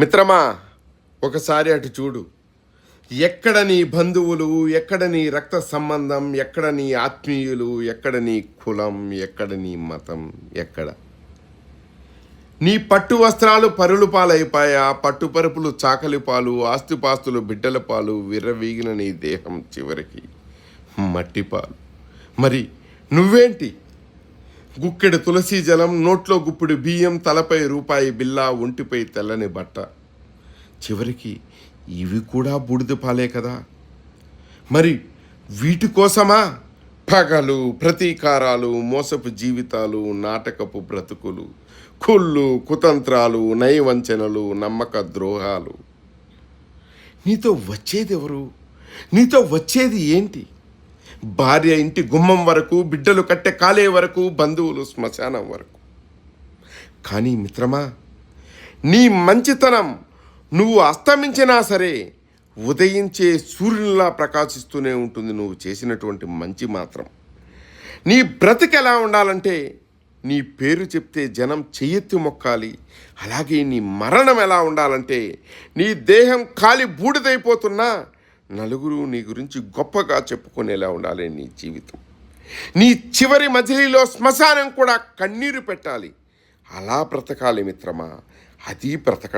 మిత్రమా ఒకసారి అటు చూడు. ఎక్కడ నీ బంధువులు ఎక్కడ నీ రక్త సంబంధం ఎక్కడ నీ ఆత్మీయులు ఎక్కడ నీ కులం ఎక్కడ నీ మతం ఎక్కడ? నీ పట్టు వస్త్రాలు పరులు పాలైపోయా పట్టు పరుపులు చాకలి పాలు ఆస్తిపాస్తులు బిడ్డల పాలు విర్రవీగిన నీ దేహం చివరికి మట్టి పాలు. మరి నువ్వేంటి? గుక్కెడు తులసి జలం నోట్లో గుప్పిడి బియ్యం తలపై రూపాయి బిల్లా ఒంటిపై తెల్లని బట్ట. చివరికి ఇవి కూడా బూడిద పాలే కదా. మరి వీటి కోసమా? పగలు ప్రతీకారాలు మోసపు జీవితాలు నాటకపు బ్రతుకులు కుళ్ళు కుతంత్రాలు నయవంచనలు నమ్మక ద్రోహాలు. నీతో వచ్చేది ఎవరు నీతో వచ్చేది ఏంటి? భార్య ఇంటి గుమ్మం వరకు బిడ్డలు కట్టె కాలే వరకు బంధువులు శ్మశానం వరకు. కానీ మిత్రమా నీ మంచితనం నువ్వు అస్తమించినా సరే ఉదయించే సూర్యునిలా ప్రకాశిస్తూనే ఉంటుంది నువ్వు చేసినటువంటి మంచి మాత్రం. నీ బ్రతికి ఎలా ఉండాలంటే నీ పేరు చెప్తే జనం చెయ్యెత్తి మొక్కాలి. అలాగే నీ మరణం ఎలా ఉండాలంటే నీ దేహం కాలి బూడిదైపోతున్నా నలుగురు నీ గురించి గొప్పగా చెప్పుకునేలా ఉండాలి నీ జీవితం. నీ చివరి మజిలీలో శ్మశానం కూడా కన్నీరు పెట్టాలి. అలా బ్రతకాలి మిత్రమా? అది బ్రతక